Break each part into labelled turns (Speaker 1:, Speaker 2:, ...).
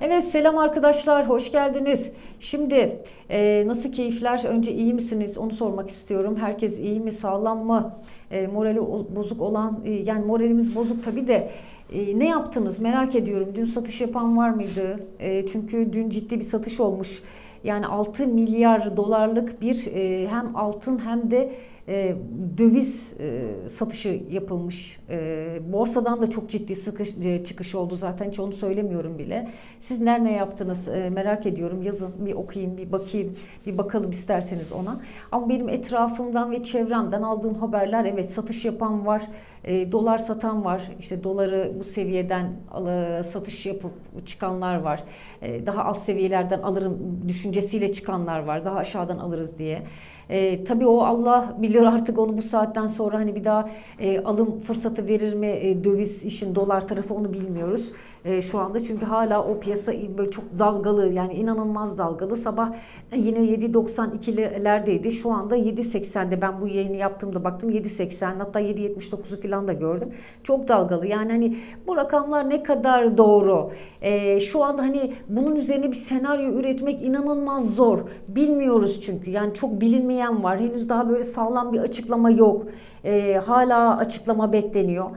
Speaker 1: Evet selam arkadaşlar hoş geldiniz. Şimdi e, nasıl keyifler? Önce iyi misiniz? Onu sormak istiyorum. Herkes iyi mi? Sağlam mı? E, morali bozuk olan e, yani moralimiz bozuk tabii de e, ne yaptınız? Merak ediyorum. Dün satış yapan var mıydı? E, çünkü dün ciddi bir satış olmuş. Yani 6 milyar dolarlık bir e, hem altın hem de e, döviz e, satışı yapılmış. E, borsadan da çok ciddi sıkış, e, çıkış oldu zaten hiç onu söylemiyorum bile. Siz nerede yaptınız E, merak ediyorum. Yazın bir okuyayım, bir bakayım, bir bakalım isterseniz ona. Ama benim etrafımdan ve çevremden aldığım haberler evet satış yapan var, e, dolar satan var. İşte doları bu seviyeden al- satış yapıp çıkanlar var. E, daha alt seviyelerden alırım düşüncesiyle çıkanlar var. Daha aşağıdan alırız diye. E, tabii o Allah bilir artık onu bu saatten sonra hani bir daha e, alım fırsatı verir mi e, döviz işin dolar tarafı onu bilmiyoruz e, şu anda. Çünkü hala o piyasa böyle çok dalgalı yani inanılmaz dalgalı. Sabah yine 7.92'lerdeydi şu anda 7.80'de ben bu yayını yaptığımda baktım 7.80 hatta 7.79'u falan da gördüm. Çok dalgalı yani hani bu rakamlar ne kadar doğru? E, şu anda hani bunun üzerine bir senaryo üretmek inanılmaz zor. Bilmiyoruz çünkü yani çok bilinmeyen var. Henüz daha böyle sağlam bir açıklama yok. E, hala açıklama bekleniyor.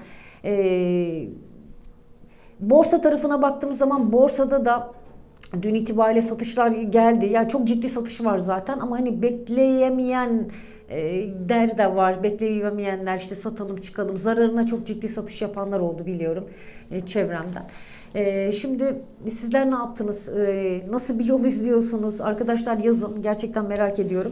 Speaker 1: E, borsa tarafına baktığımız zaman borsada da dün itibariyle satışlar geldi. Yani çok ciddi satış var zaten ama hani bekleyemeyen e, der de var. Bekleyemeyenler işte satalım çıkalım. Zararına çok ciddi satış yapanlar oldu biliyorum e, çevremden. E, şimdi sizler ne yaptınız? Nasıl bir yol izliyorsunuz? Arkadaşlar yazın. Gerçekten merak ediyorum.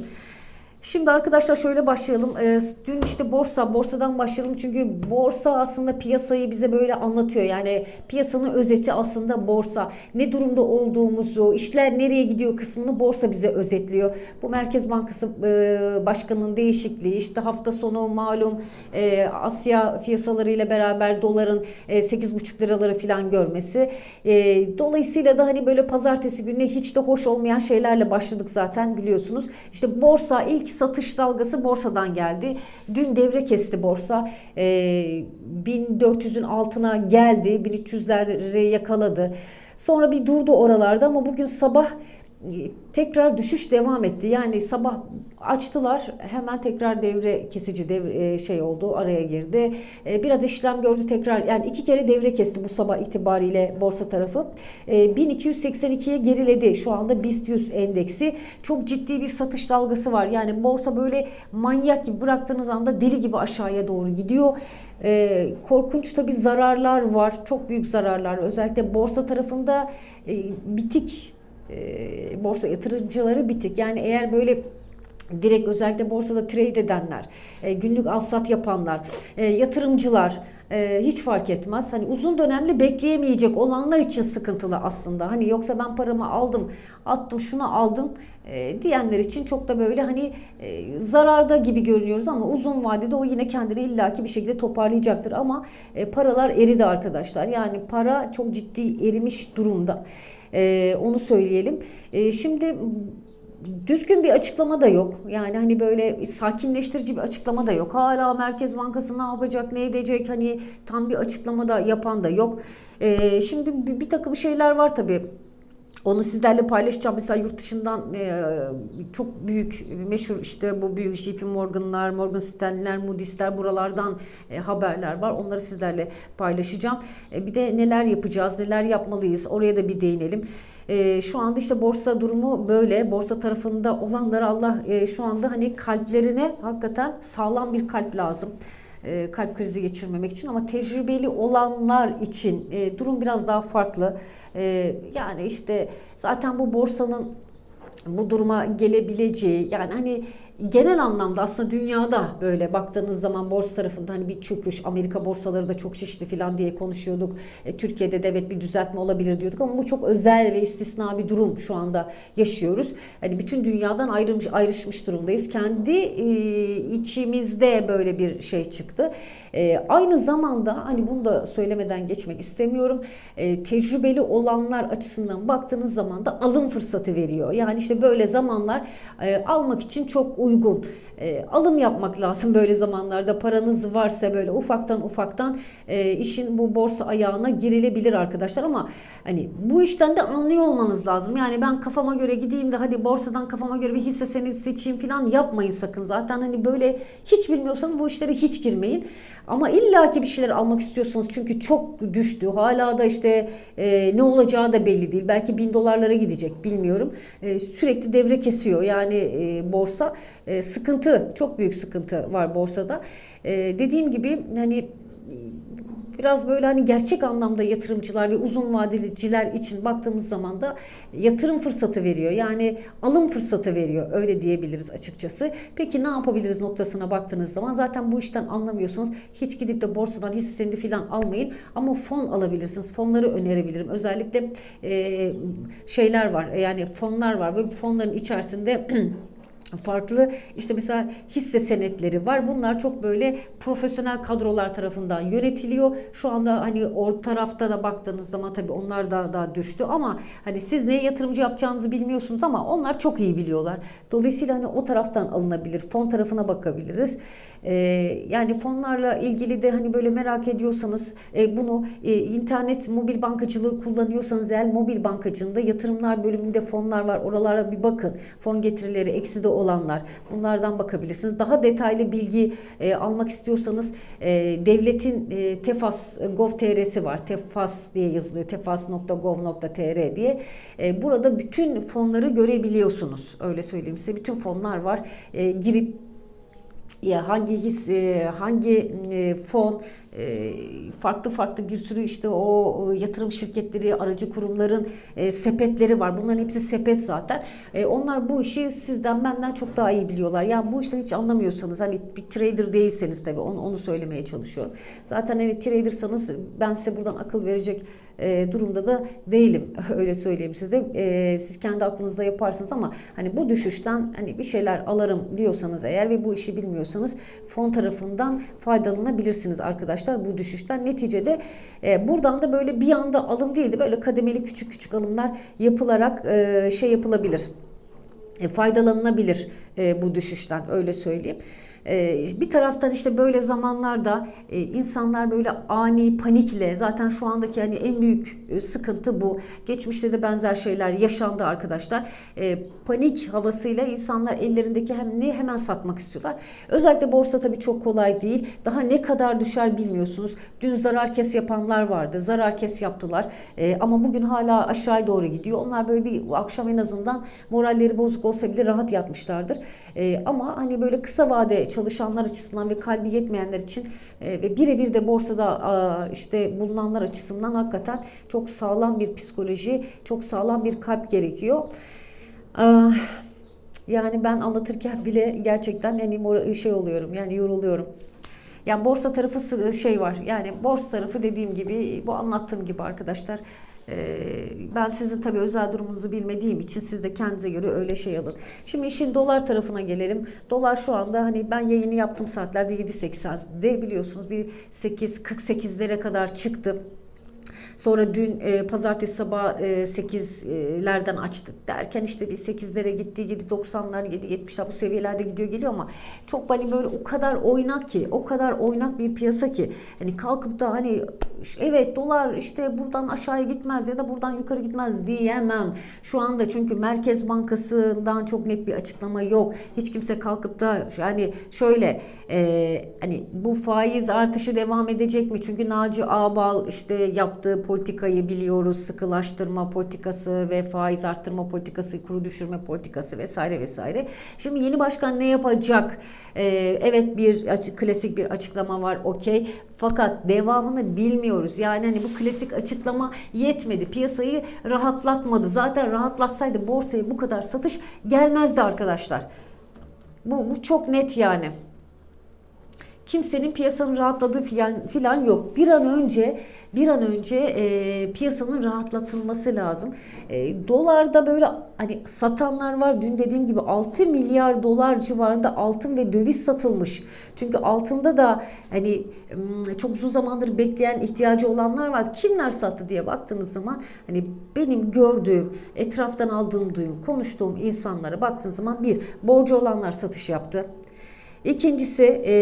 Speaker 1: Şimdi arkadaşlar şöyle başlayalım. Ee, dün işte borsa, borsadan başlayalım çünkü borsa aslında piyasayı bize böyle anlatıyor. Yani piyasanın özeti aslında borsa. Ne durumda olduğumuzu, işler nereye gidiyor kısmını borsa bize özetliyor. Bu Merkez Bankası e, Başkanı'nın değişikliği, işte hafta sonu malum e, Asya piyasalarıyla beraber doların e, 8,5 liraları falan görmesi. E, dolayısıyla da hani böyle pazartesi gününe hiç de hoş olmayan şeylerle başladık zaten biliyorsunuz. İşte borsa ilk satış dalgası borsadan geldi. Dün devre kesti borsa. E, 1400'ün altına geldi. 1300'leri yakaladı. Sonra bir durdu oralarda ama bugün sabah tekrar düşüş devam etti. Yani sabah açtılar hemen tekrar devre kesici devre şey oldu araya girdi. E, Biraz işlem gördü tekrar yani iki kere devre kesti bu sabah itibariyle borsa tarafı. E, 1282'ye geriledi şu anda BIST 100 endeksi. Çok ciddi bir satış dalgası var. Yani borsa böyle manyak gibi bıraktığınız anda deli gibi aşağıya doğru gidiyor. E, korkunç tabii zararlar var. Çok büyük zararlar. Özellikle borsa tarafında e, bitik e, borsa yatırımcıları bitik. Yani eğer böyle direkt özellikle borsada trade edenler, e, günlük alsat yapanlar, e, yatırımcılar e, hiç fark etmez. Hani uzun dönemli bekleyemeyecek olanlar için sıkıntılı aslında. Hani yoksa ben paramı aldım, attım, şunu aldım e, diyenler için çok da böyle hani e, zararda gibi görünüyoruz ama uzun vadede o yine kendini illaki bir şekilde toparlayacaktır ama e, paralar eridi arkadaşlar. Yani para çok ciddi erimiş durumda. E, onu söyleyelim. E, şimdi düzgün bir açıklama da yok. Yani hani böyle sakinleştirici bir açıklama da yok. Hala Merkez Bankası ne yapacak, ne edecek hani tam bir açıklama da yapan da yok. Ee, şimdi bir, bir takım şeyler var tabii. Onu sizlerle paylaşacağım. Mesela yurt dışından e, çok büyük, meşhur işte bu büyük JP Morgan'lar, Morgan Stanley'ler, Moody's'ler buralardan e, haberler var. Onları sizlerle paylaşacağım. E, bir de neler yapacağız, neler yapmalıyız oraya da bir değinelim. E, şu anda işte borsa durumu böyle. Borsa tarafında olanlara Allah e, şu anda hani kalplerine hakikaten sağlam bir kalp lazım e, kalp krizi geçirmemek için ama tecrübeli olanlar için e, durum biraz daha farklı. E, yani işte zaten bu borsanın bu duruma gelebileceği yani hani genel anlamda aslında dünyada böyle baktığınız zaman borsa tarafında hani bir çöküş Amerika borsaları da çok şişti falan diye konuşuyorduk. E, Türkiye'de de evet bir düzeltme olabilir diyorduk ama bu çok özel ve istisna bir durum şu anda yaşıyoruz. Hani bütün dünyadan ayrılmış ayrışmış durumdayız. Kendi e, içimizde böyle bir şey çıktı. E, aynı zamanda hani bunu da söylemeden geçmek istemiyorum. E, tecrübeli olanlar açısından baktığınız zaman da alım fırsatı veriyor. Yani işte böyle zamanlar e, almak için çok uygun. E, alım yapmak lazım böyle zamanlarda. Paranız varsa böyle ufaktan ufaktan e, işin bu borsa ayağına girilebilir arkadaşlar ama hani bu işten de anlıyor olmanız lazım. Yani ben kafama göre gideyim de hadi borsadan kafama göre bir hisse senedi seçeyim falan yapmayın sakın. Zaten hani böyle hiç bilmiyorsanız bu işlere hiç girmeyin. Ama illaki bir şeyler almak istiyorsanız çünkü çok düştü. Hala da işte e, ne olacağı da belli değil. Belki bin dolarlara gidecek bilmiyorum. E, sürekli devre kesiyor yani e, borsa. E, sıkıntı çok büyük sıkıntı var borsada. E, dediğim gibi hani biraz böyle hani gerçek anlamda yatırımcılar ve uzun vadeliciler için baktığımız zaman da yatırım fırsatı veriyor. Yani alım fırsatı veriyor. Öyle diyebiliriz açıkçası. Peki ne yapabiliriz noktasına baktığınız zaman zaten bu işten anlamıyorsanız hiç gidip de borsadan hisse senedi falan almayın. Ama fon alabilirsiniz. Fonları önerebilirim. Özellikle e, şeyler var. Yani fonlar var. Ve fonların içerisinde farklı işte mesela hisse senetleri var. Bunlar çok böyle profesyonel kadrolar tarafından yönetiliyor. Şu anda hani o tarafta da baktığınız zaman tabii onlar da daha düştü ama hani siz neye yatırımcı yapacağınızı bilmiyorsunuz ama onlar çok iyi biliyorlar. Dolayısıyla hani o taraftan alınabilir. Fon tarafına bakabiliriz. Ee, yani fonlarla ilgili de hani böyle merak ediyorsanız e, bunu e, internet mobil bankacılığı kullanıyorsanız eğer mobil bankacılığında yatırımlar bölümünde fonlar var. Oralara bir bakın. Fon getirileri eksi de olanlar. Bunlardan bakabilirsiniz. Daha detaylı bilgi e, almak istiyorsanız e, devletin e, Tefas e, Gov.tr'si var. Tefas diye yazılıyor. tefas.gov.tr diye. E, burada bütün fonları görebiliyorsunuz. Öyle söyleyeyim size. Bütün fonlar var. E, girip ya hangi his, e, hangi e, fon, farklı farklı bir sürü işte o yatırım şirketleri, aracı kurumların sepetleri var. Bunların hepsi sepet zaten. Onlar bu işi sizden benden çok daha iyi biliyorlar. Yani bu işten hiç anlamıyorsanız hani bir trader değilseniz tabii onu, onu söylemeye çalışıyorum. Zaten hani tradersanız ben size buradan akıl verecek durumda da değilim. Öyle söyleyeyim size. Siz kendi aklınızda yaparsınız ama hani bu düşüşten hani bir şeyler alırım diyorsanız eğer ve bu işi bilmiyorsanız fon tarafından faydalanabilirsiniz arkadaşlar bu düşüşten. Neticede e, buradan da böyle bir anda alım değil de böyle kademeli küçük küçük alımlar yapılarak e, şey yapılabilir. E, faydalanılabilir e, bu düşüşten öyle söyleyeyim. Ee, bir taraftan işte böyle zamanlarda e, insanlar böyle ani panikle zaten şu andaki hani en büyük e, sıkıntı bu. Geçmişte de benzer şeyler yaşandı arkadaşlar. Ee, panik havasıyla insanlar ellerindeki hem ne hemen satmak istiyorlar. Özellikle borsa tabii çok kolay değil. Daha ne kadar düşer bilmiyorsunuz. Dün zarar kes yapanlar vardı. Zarar kes yaptılar. Ee, ama bugün hala aşağıya doğru gidiyor. Onlar böyle bir akşam en azından moralleri bozuk olsa bile rahat yatmışlardır. Ama hani böyle kısa vade çalışanlar açısından ve kalbi yetmeyenler için e, ve birebir de borsada işte bulunanlar açısından hakikaten çok sağlam bir psikoloji, çok sağlam bir kalp gerekiyor. Yani ben anlatırken bile gerçekten yani şey oluyorum yani yoruluyorum. Yani borsa tarafı şey var. Yani borsa tarafı dediğim gibi bu anlattığım gibi arkadaşlar ben sizin tabii özel durumunuzu bilmediğim için siz de kendinize göre öyle şey alın. Şimdi işin dolar tarafına gelelim. Dolar şu anda hani ben yayını yaptığım saatlerde 7.80'de biliyorsunuz bir 8.48'lere kadar çıktı. Sonra dün e, pazartesi sabah e, 8'lerden açtık derken işte bir 8'lere gitti 7.90'lar 7.70'ler bu seviyelerde gidiyor geliyor ama çok hani böyle o kadar oynak ki o kadar oynak bir piyasa ki hani kalkıp da hani evet dolar işte buradan aşağıya gitmez ya da buradan yukarı gitmez diyemem. Şu anda çünkü Merkez Bankası'ndan çok net bir açıklama yok. Hiç kimse kalkıp da yani şöyle e, hani bu faiz artışı devam edecek mi? Çünkü Naci Ağbal işte yaptığı politikayı biliyoruz. Sıkılaştırma politikası ve faiz arttırma politikası, kuru düşürme politikası vesaire vesaire. Şimdi yeni başkan ne yapacak? Ee, evet bir açık, klasik bir açıklama var okey. Fakat devamını bilmiyoruz. Yani hani bu klasik açıklama yetmedi. Piyasayı rahatlatmadı. Zaten rahatlatsaydı borsaya bu kadar satış gelmezdi arkadaşlar. Bu, bu çok net yani. kimsenin piyasanın rahatladığı filan, filan yok. Bir an önce bir an önce e, piyasanın rahatlatılması lazım. E, dolarda böyle hani satanlar var. Dün dediğim gibi 6 milyar dolar civarında altın ve döviz satılmış. Çünkü altında da hani çok uzun zamandır bekleyen ihtiyacı olanlar var. Kimler sattı diye baktığınız zaman hani benim gördüğüm, etraftan aldığım duyum, konuştuğum insanlara baktığınız zaman bir borcu olanlar satış yaptı. İkincisi e,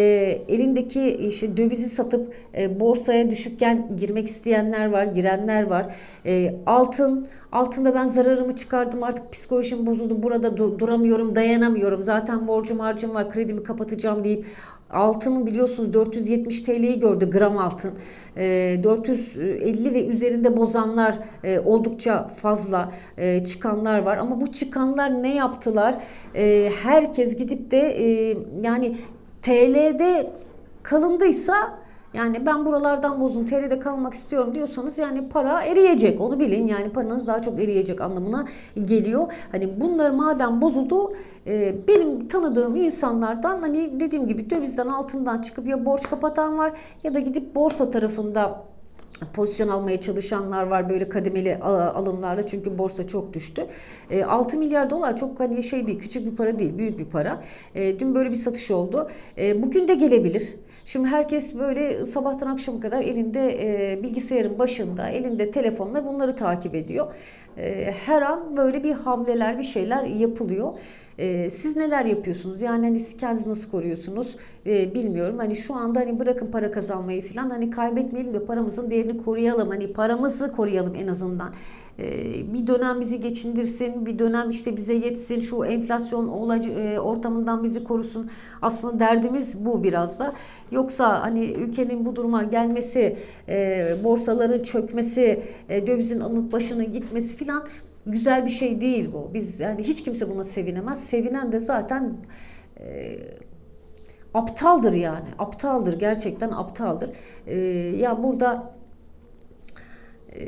Speaker 1: elindeki işte dövizi satıp e, borsaya düşükken girmek isteyenler var, girenler var. E, altın, altında ben zararımı çıkardım artık psikolojim bozuldu burada du- duramıyorum, dayanamıyorum. Zaten borcum harcım var, kredimi kapatacağım deyip Altın biliyorsunuz 470 TL'yi gördü gram altın. E, 450 ve üzerinde bozanlar e, oldukça fazla e, çıkanlar var. Ama bu çıkanlar ne yaptılar? E, herkes gidip de e, yani TL'de kalındıysa yani ben buralardan bozun TL'de kalmak istiyorum diyorsanız yani para eriyecek onu bilin yani paranız daha çok eriyecek anlamına geliyor. Hani bunlar madem bozuldu e, benim tanıdığım insanlardan hani dediğim gibi dövizden altından çıkıp ya borç kapatan var ya da gidip borsa tarafında pozisyon almaya çalışanlar var böyle kademeli alımlarla çünkü borsa çok düştü. E, 6 milyar dolar çok hani şey değil küçük bir para değil büyük bir para. E, dün böyle bir satış oldu. E, bugün de gelebilir. Şimdi herkes böyle sabahtan akşama kadar elinde e, bilgisayarın başında, elinde telefonla bunları takip ediyor. E, her an böyle bir hamleler, bir şeyler yapılıyor. E, siz neler yapıyorsunuz? Yani hani kendinizi nasıl koruyorsunuz? E, bilmiyorum. Hani şu anda hani bırakın para kazanmayı falan hani kaybetmeyelim de paramızın değerini koruyalım. Hani paramızı koruyalım en azından. E, bir dönem bizi geçindirsin, bir dönem işte bize yetsin, şu enflasyon olacı, e, ortamından bizi korusun. Aslında derdimiz bu biraz da. Yoksa hani ülkenin bu duruma gelmesi, e, borsaların çökmesi, e, dövizin alınıp başının gitmesi filan güzel bir şey değil bu. Biz yani hiç kimse buna sevinemez. Sevinen de zaten e, aptaldır yani. Aptaldır gerçekten aptaldır. E, ya burada e,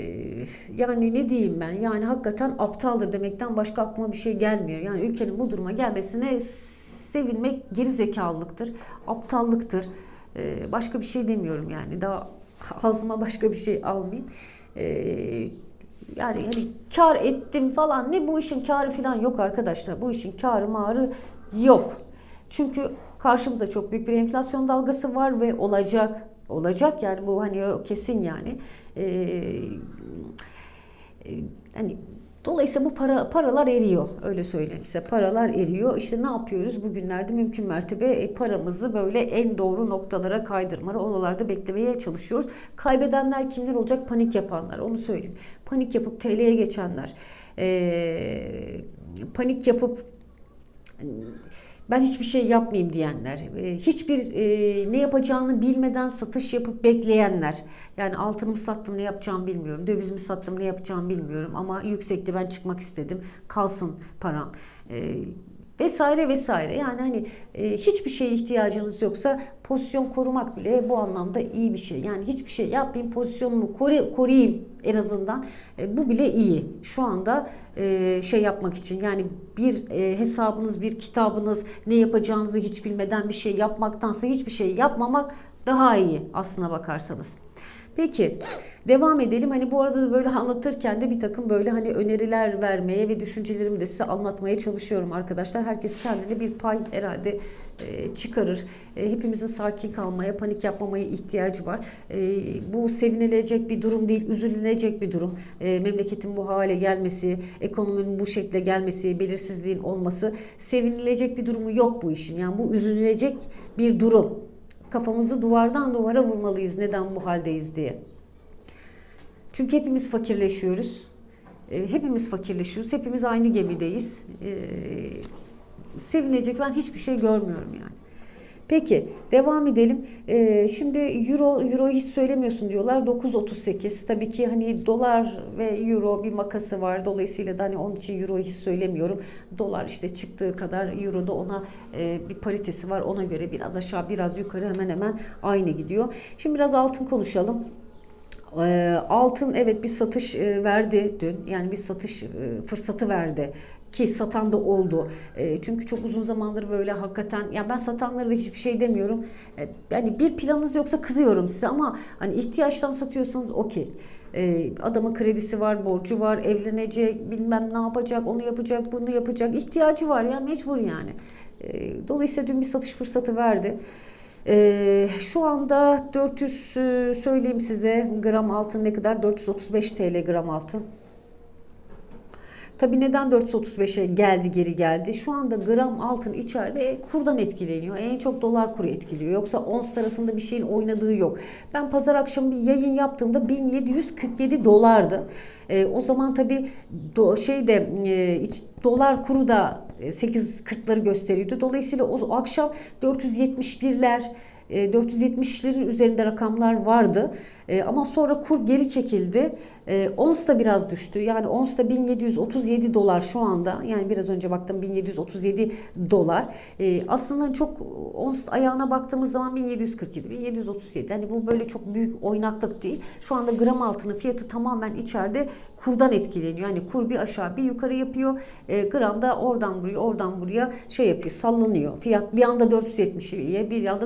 Speaker 1: yani ne diyeyim ben yani hakikaten aptaldır demekten başka aklıma bir şey gelmiyor. Yani ülkenin bu duruma gelmesine sevinmek geri zekalılıktır, aptallıktır. E, başka bir şey demiyorum yani daha ağzıma başka bir şey almayayım. E, yani hani kar ettim falan ne bu işin karı falan yok arkadaşlar. Bu işin karı mağrı yok. Çünkü karşımızda çok büyük bir enflasyon dalgası var ve olacak. Olacak yani bu hani kesin yani. Ee, hani Dolayısıyla bu para paralar eriyor. Öyle söyleyeyim size. Paralar eriyor. İşte ne yapıyoruz? Bugünlerde mümkün mertebe e, paramızı böyle en doğru noktalara kaydırma, oralarda beklemeye çalışıyoruz. Kaybedenler kimler olacak? Panik yapanlar. Onu söyleyeyim. Panik yapıp TL'ye geçenler. Ee, panik yapıp ben hiçbir şey yapmayayım diyenler, hiçbir e, ne yapacağını bilmeden satış yapıp bekleyenler. Yani altınımı sattım ne yapacağımı bilmiyorum, dövizimi sattım ne yapacağımı bilmiyorum ama yüksekti ben çıkmak istedim kalsın param. E, vesaire vesaire. Yani hani e, hiçbir şeye ihtiyacınız yoksa pozisyon korumak bile bu anlamda iyi bir şey. Yani hiçbir şey yapmayayım pozisyonumu koru, koruyayım en azından. E, bu bile iyi. Şu anda e, şey yapmak için yani bir e, hesabınız, bir kitabınız ne yapacağınızı hiç bilmeden bir şey yapmaktansa hiçbir şey yapmamak daha iyi aslına bakarsanız. Peki devam edelim. Hani bu arada da böyle anlatırken de bir takım böyle hani öneriler vermeye ve düşüncelerimi de size anlatmaya çalışıyorum arkadaşlar. Herkes kendine bir pay herhalde e, çıkarır. E, hepimizin sakin kalmaya, panik yapmamaya ihtiyacı var. E, bu sevinilecek bir durum değil, üzülünecek bir durum. Memleketin bu hale gelmesi, ekonominin bu şekle gelmesi, belirsizliğin olması sevinilecek bir durumu yok bu işin. Yani bu üzülünecek bir durum kafamızı duvardan duvara vurmalıyız neden bu haldeyiz diye. Çünkü hepimiz fakirleşiyoruz. E, hepimiz fakirleşiyoruz. Hepimiz aynı gemideyiz. E, sevinecek ben hiçbir şey görmüyorum yani. Peki devam edelim. Ee, şimdi euro euro hiç söylemiyorsun diyorlar. 9.38. Tabii ki hani dolar ve euro bir makası var. Dolayısıyla da hani onun için euro hiç söylemiyorum. Dolar işte çıktığı kadar euro da ona e, bir paritesi var. Ona göre biraz aşağı biraz yukarı hemen hemen aynı gidiyor. Şimdi biraz altın konuşalım. Ee, altın evet bir satış e, verdi dün. Yani bir satış e, fırsatı verdi ki satan da oldu. E, çünkü çok uzun zamandır böyle hakikaten yani ben satanlara da hiçbir şey demiyorum. E, yani bir planınız yoksa kızıyorum size ama hani ihtiyaçtan satıyorsanız okey. E, adamın kredisi var, borcu var, evlenecek, bilmem ne yapacak, onu yapacak, bunu yapacak. ihtiyacı var ya mecbur yani. E, dolayısıyla dün bir satış fırsatı verdi. Ee, şu anda 400 e, söyleyeyim size gram altın ne kadar? 435 TL gram altın. Tabii neden 435'e geldi geri geldi? Şu anda gram altın içeride kurdan etkileniyor. En çok dolar kuru etkiliyor. Yoksa ons tarafında bir şeyin oynadığı yok. Ben pazar akşamı bir yayın yaptığımda 1747 dolardı. E, o zaman tabii do, şeyde e, iç, dolar kuru da 840'ları gösteriyordu. Dolayısıyla o, o akşam 471'ler 470'lerin e, üzerinde rakamlar vardı. E, ama sonra kur geri çekildi. E, ons da biraz düştü. Yani ons da 1737 dolar şu anda. Yani biraz önce baktım 1737 dolar. E, aslında çok ons ayağına baktığımız zaman 1747, 1737. Yani bu böyle çok büyük oynaklık değil. Şu anda gram altının fiyatı tamamen içeride kurdan etkileniyor. Yani kur bir aşağı bir yukarı yapıyor. E, gram da oradan buraya oradan buraya şey yapıyor sallanıyor. Fiyat bir anda 470'ye bir anda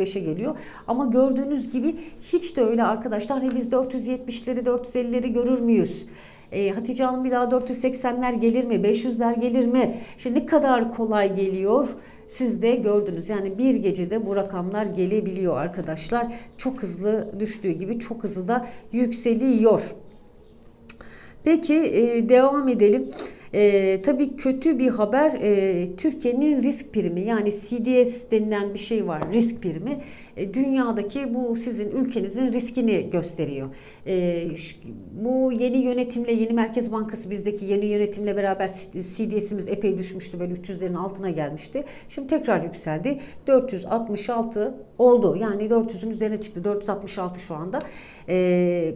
Speaker 1: 435'e geliyor. Ama gördüğünüz gibi hiç de öyle arkadaşlar. Hani biz 470'leri 450'leri görür müyüz? E, Hatice Hanım bir daha 480'ler gelir mi? 500'ler gelir mi? Şimdi ne kadar kolay geliyor? Siz de gördünüz. Yani bir gecede bu rakamlar gelebiliyor arkadaşlar. Çok hızlı düştüğü gibi çok hızlı da yükseliyor. Peki e, devam edelim. E, tabii kötü bir haber e, Türkiye'nin risk primi yani CDS denilen bir şey var risk primi. E, dünyadaki bu sizin ülkenizin riskini gösteriyor. E, şu, bu yeni yönetimle yeni Merkez Bankası bizdeki yeni yönetimle beraber CDS'imiz epey düşmüştü böyle 300'lerin altına gelmişti. Şimdi tekrar yükseldi. 466 oldu yani 400'ün üzerine çıktı 466 şu anda. Eee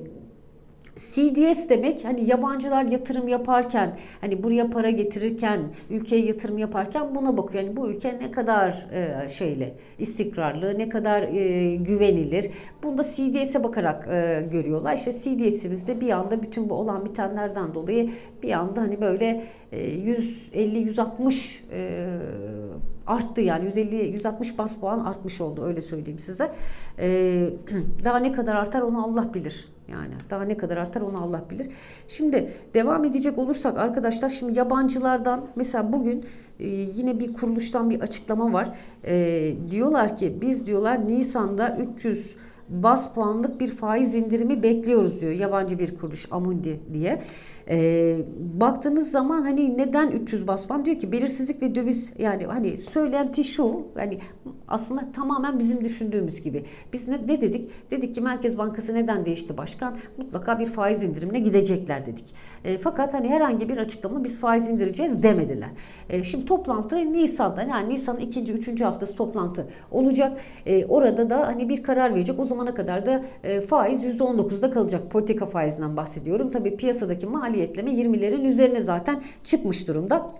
Speaker 1: CDS demek hani yabancılar yatırım yaparken hani buraya para getirirken ülkeye yatırım yaparken buna bakıyor. Yani bu ülke ne kadar e, şeyle istikrarlı ne kadar e, güvenilir. Bunda CDS'e bakarak e, görüyorlar. İşte CDS'imizde bir anda bütün bu olan bitenlerden dolayı bir anda hani böyle e, 150 160 e, arttı yani 150 160 bas puan artmış oldu öyle söyleyeyim size. E, daha ne kadar artar onu Allah bilir. Yani daha ne kadar artar onu Allah bilir. Şimdi devam edecek olursak arkadaşlar şimdi yabancılardan mesela bugün e, yine bir kuruluştan bir açıklama var. E, diyorlar ki biz diyorlar Nisan'da 300 bas puanlık bir faiz indirimi bekliyoruz diyor yabancı bir kuruluş Amundi diye. E, baktığınız zaman hani neden 300 bas puan diyor ki belirsizlik ve döviz yani hani söylenti şu hani aslında tamamen bizim düşündüğümüz gibi. Biz ne, ne dedik? Dedik ki Merkez Bankası neden değişti başkan? Mutlaka bir faiz indirimine gidecekler dedik. E, fakat hani herhangi bir açıklama biz faiz indireceğiz demediler. E, şimdi toplantı Nisan'da yani Nisan'ın ikinci, üçüncü haftası toplantı olacak. E, orada da hani bir karar verecek. O zamana kadar da e, faiz %19'da kalacak. Politika faizinden bahsediyorum. Tabii piyasadaki maliyetleme 20'lerin üzerine zaten çıkmış durumda.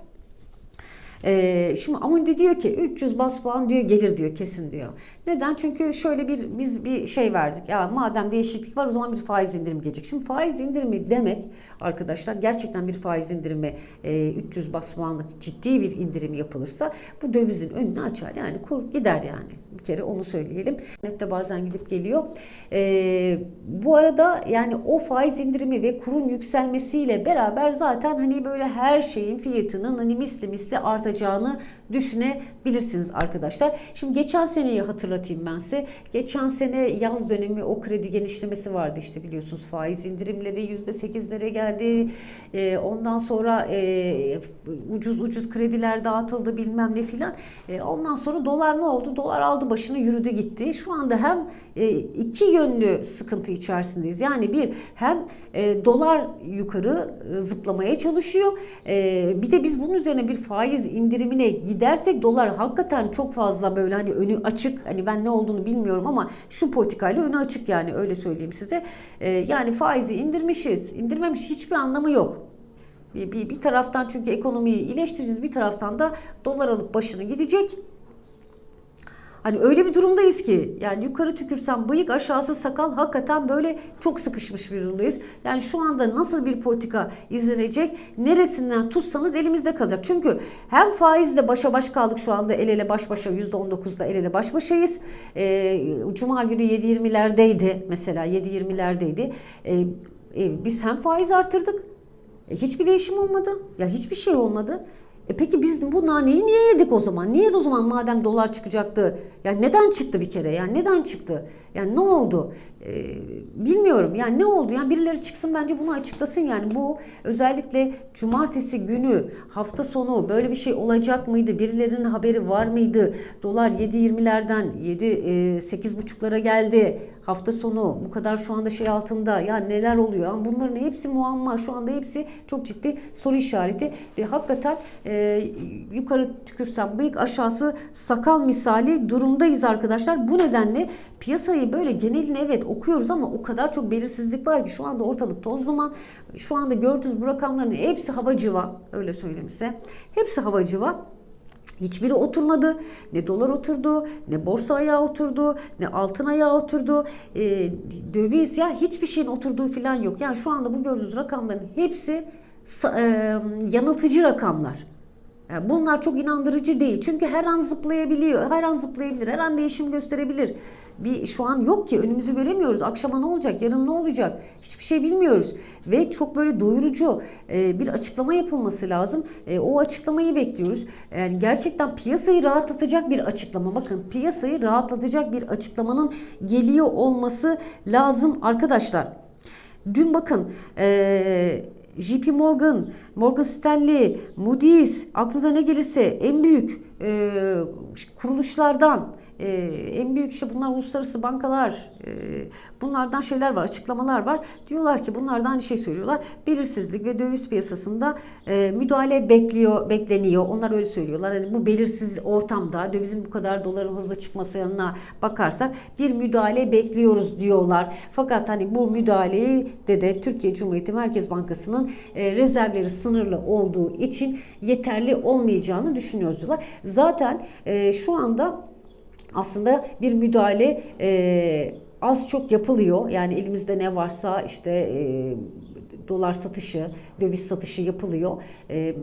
Speaker 1: Ee, şimdi Amundi diyor ki 300 bas puan diyor gelir diyor kesin diyor. Neden? Çünkü şöyle bir biz bir şey verdik. Ya madem değişiklik var o zaman bir faiz indirimi gelecek. Şimdi faiz indirimi demek arkadaşlar gerçekten bir faiz indirimi e, 300 bas puanlık ciddi bir indirim yapılırsa bu dövizin önünü açar. Yani kur gider yani. Bir kere onu söyleyelim. Nette bazen gidip geliyor. E, bu arada yani o faiz indirimi ve kurun yükselmesiyle beraber zaten hani böyle her şeyin fiyatının hani misli misli artacağını düşünebilirsiniz arkadaşlar. Şimdi geçen seneyi hatırlatayım ben size. Geçen sene yaz dönemi o kredi genişlemesi vardı işte biliyorsunuz faiz indirimleri %8'lere geldi. E, ondan sonra e, ucuz ucuz krediler dağıtıldı bilmem ne filan. E, ondan sonra dolar ne oldu? Dolar aldı başını yürüdü gitti. Şu anda hem e, iki yönlü sıkıntı içerisindeyiz. Yani bir hem e, dolar yukarı e, zıplamaya çalışıyor. E, bir de biz bunun üzerine bir faiz indirimine gidersek dolar hakikaten çok fazla böyle hani önü açık. Hani ben ne olduğunu bilmiyorum ama şu politikayla önü açık yani öyle söyleyeyim size. E, yani faizi indirmişiz. indirmemiş hiçbir anlamı yok. Bir, bir, bir taraftan çünkü ekonomiyi iyileştireceğiz bir taraftan da dolar alıp başını gidecek. Hani öyle bir durumdayız ki yani yukarı tükürsem bıyık aşağısı sakal hakikaten böyle çok sıkışmış bir durumdayız. Yani şu anda nasıl bir politika izlenecek neresinden tutsanız elimizde kalacak. Çünkü hem faizle başa baş kaldık şu anda el ele baş başa %19'da el ele baş başayız. Ee, Cuma günü 7.20'lerdeydi mesela 7.20'lerdeydi. Ee, e, biz hem faiz artırdık e, hiçbir değişim olmadı. Ya hiçbir şey olmadı. E peki biz bu naneyi niye yedik o zaman? Niye o zaman madem dolar çıkacaktı? Yani neden çıktı bir kere? Yani neden çıktı? Yani ne oldu? Ee, bilmiyorum. Yani ne oldu? Yani birileri çıksın bence bunu açıklasın. Yani bu özellikle cumartesi günü hafta sonu böyle bir şey olacak mıydı? Birilerinin haberi var mıydı? Dolar 7.20'lerden 7 e, 8.5'lara geldi. Hafta sonu bu kadar şu anda şey altında. Yani neler oluyor? Yani bunların hepsi muamma. Şu anda hepsi çok ciddi soru işareti ve hakikaten e, yukarı tükürsem bıyık aşağısı sakal misali durumdayız arkadaşlar. Bu nedenle piyasayı böyle genelini evet okuyoruz ama o kadar çok belirsizlik var ki şu anda ortalık toz duman. Şu anda gördüğünüz bu rakamların hepsi hava civa öyle söyleyeyim size. Hepsi hava civa. Hiçbiri oturmadı. Ne dolar oturdu, ne borsa ayağı oturdu, ne altın ayağı oturdu. E, döviz ya hiçbir şeyin oturduğu falan yok. Yani şu anda bu gördüğünüz rakamların hepsi e, yanıltıcı rakamlar. Yani bunlar çok inandırıcı değil. Çünkü her an zıplayabiliyor. Her an zıplayabilir. Her an değişim gösterebilir. Bir şu an yok ki önümüzü göremiyoruz. Akşama ne olacak? Yarın ne olacak? Hiçbir şey bilmiyoruz. Ve çok böyle doyurucu e, bir açıklama yapılması lazım. E, o açıklamayı bekliyoruz. Yani gerçekten piyasayı rahatlatacak bir açıklama. Bakın piyasayı rahatlatacak bir açıklamanın geliyor olması lazım arkadaşlar. Dün bakın eee JP Morgan, Morgan Stanley, Moody's, aklınıza ne gelirse en büyük e, kuruluşlardan, e, en büyük işte bunlar uluslararası bankalar, e, bunlardan şeyler var, açıklamalar var. Diyorlar ki bunlardan aynı şey söylüyorlar. Belirsizlik ve döviz piyasasında e, müdahale bekliyor, bekleniyor. Onlar öyle söylüyorlar. Hani bu belirsiz ortamda dövizin bu kadar doların hızlı çıkmasına bakarsak bir müdahale bekliyoruz diyorlar. Fakat hani bu müdahaleyi de de Türkiye Cumhuriyeti Merkez Bankası'nın e, rezervleri sınırlı olduğu için yeterli olmayacağını düşünüyoruz diyorlar. Zaten e, şu anda aslında bir müdahale e, az çok yapılıyor. Yani elimizde ne varsa işte e, dolar satışı, döviz satışı yapılıyor. E,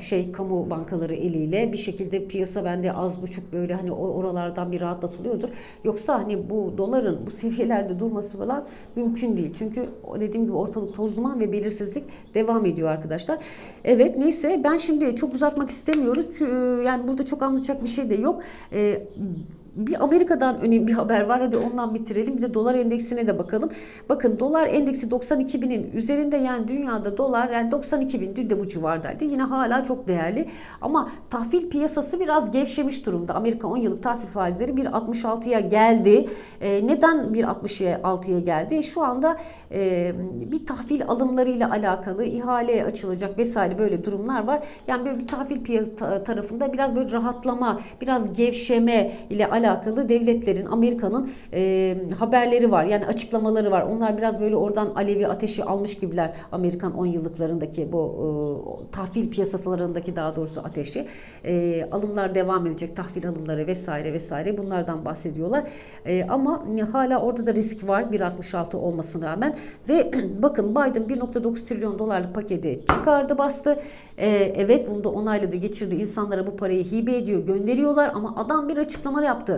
Speaker 1: şey kamu bankaları eliyle bir şekilde piyasa bende az buçuk böyle hani oralardan bir rahatlatılıyordur. Yoksa hani bu doların bu seviyelerde durması falan mümkün değil. Çünkü dediğim gibi ortalık toz duman ve belirsizlik devam ediyor arkadaşlar. Evet neyse ben şimdi çok uzatmak istemiyoruz. Çünkü, yani burada çok anlatacak bir şey de yok. E, bir Amerika'dan önemli bir haber var. Hadi ondan bitirelim. Bir de dolar endeksine de bakalım. Bakın dolar endeksi 92 binin üzerinde yani dünyada dolar yani 92 bin dün de bu civardaydı. Yine hala çok değerli. Ama tahvil piyasası biraz gevşemiş durumda. Amerika 10 yıllık tahvil faizleri 1.66'ya geldi. E, neden 1.66'ya geldi? Şu anda e, bir tahvil alımlarıyla alakalı ihale açılacak vesaire böyle durumlar var. Yani böyle bir tahvil piyasası tarafında biraz böyle rahatlama, biraz gevşeme ile alakalı alakalı devletlerin Amerika'nın e, haberleri var. Yani açıklamaları var. Onlar biraz böyle oradan alevi ateşi almış gibiler. Amerikan 10 yıllıklarındaki bu e, tahvil piyasalarındaki daha doğrusu ateşi. E, alımlar devam edecek. Tahvil alımları vesaire vesaire bunlardan bahsediyorlar. E, ama hala orada da risk var 1.66 olmasına rağmen ve bakın Biden 1.9 trilyon dolarlık paketi çıkardı bastı. E, evet bunu da onayladı geçirdi. İnsanlara bu parayı hibe ediyor gönderiyorlar ama adam bir açıklama yaptı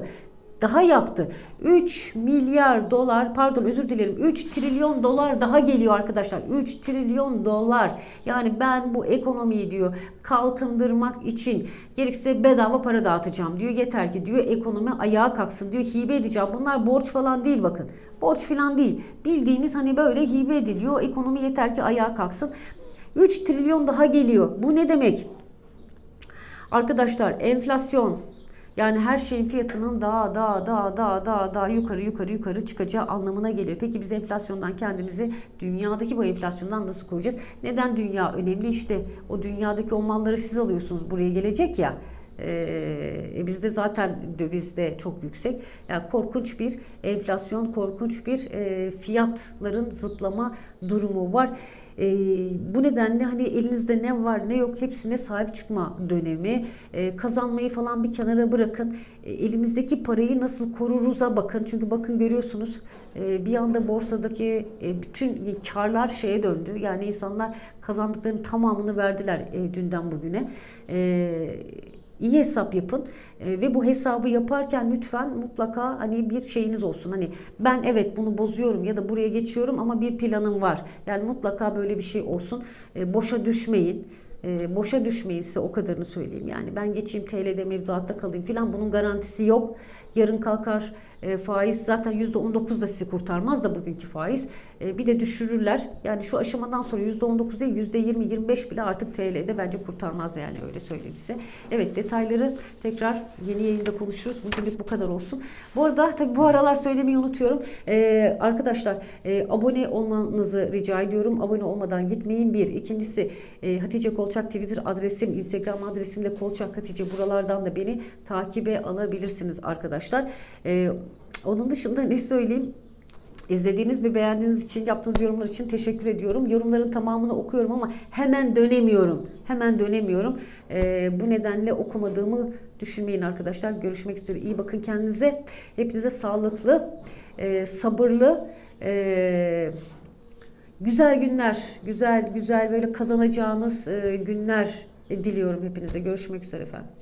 Speaker 1: daha yaptı. 3 milyar dolar pardon özür dilerim 3 trilyon dolar daha geliyor arkadaşlar. 3 trilyon dolar. Yani ben bu ekonomiyi diyor kalkındırmak için gerekse bedava para dağıtacağım diyor. Yeter ki diyor ekonomi ayağa kalksın diyor. Hibe edeceğim. Bunlar borç falan değil bakın. Borç falan değil. Bildiğiniz hani böyle hibe ediliyor. Ekonomi yeter ki ayağa kalksın. 3 trilyon daha geliyor. Bu ne demek? Arkadaşlar enflasyon yani her şeyin fiyatının daha daha daha daha daha daha yukarı yukarı yukarı çıkacağı anlamına geliyor. Peki biz enflasyondan kendimizi dünyadaki bu enflasyondan nasıl koruyacağız? Neden dünya önemli? İşte o dünyadaki o malları siz alıyorsunuz buraya gelecek ya. E, bizde zaten döviz de çok yüksek. Yani korkunç bir enflasyon, korkunç bir e, fiyatların zıplama durumu var. E, bu nedenle hani elinizde ne var ne yok hepsine sahip çıkma dönemi. E, kazanmayı falan bir kenara bırakın. E, elimizdeki parayı nasıl koruruza bakın. Çünkü bakın görüyorsunuz e, bir anda borsadaki e, bütün karlar şeye döndü. Yani insanlar kazandıklarının tamamını verdiler e, dünden bugüne. E, iyi hesap yapın E, ve bu hesabı yaparken lütfen mutlaka hani bir şeyiniz olsun. Hani ben evet bunu bozuyorum ya da buraya geçiyorum ama bir planım var. Yani mutlaka böyle bir şey olsun. E, boşa düşmeyin. E, boşa düşmeyin size o kadarını söyleyeyim. Yani ben geçeyim TL'de mevduatta kalayım filan bunun garantisi yok. Yarın kalkar e, faiz zaten %19 da sizi kurtarmaz da bugünkü faiz. E, bir de düşürürler. Yani şu aşamadan sonra %19 değil %20-25 bile artık TL'de bence kurtarmaz yani öyle söyleyeyim size. Evet detayları tekrar yeni yayında konuşuruz. Bugünlük bu kadar olsun. Bu arada tabii bu aralar söylemeyi unutuyorum. E, arkadaşlar e, abone olmanızı rica ediyorum. Abone olmadan gitmeyin. Bir. İkincisi e, Hatice Kolçak Twitter adresim, Instagram adresim de Kolçak Hatice. Buralardan da beni takibe alabilirsiniz arkadaşlar. E, onun dışında ne söyleyeyim? İzlediğiniz ve beğendiğiniz için, yaptığınız yorumlar için teşekkür ediyorum. Yorumların tamamını okuyorum ama hemen dönemiyorum. Hemen dönemiyorum. Ee, bu nedenle okumadığımı düşünmeyin arkadaşlar. Görüşmek üzere. İyi bakın kendinize. Hepinize sağlıklı, e, sabırlı, e, güzel günler, güzel güzel böyle kazanacağınız e, günler diliyorum hepinize. Görüşmek üzere efendim.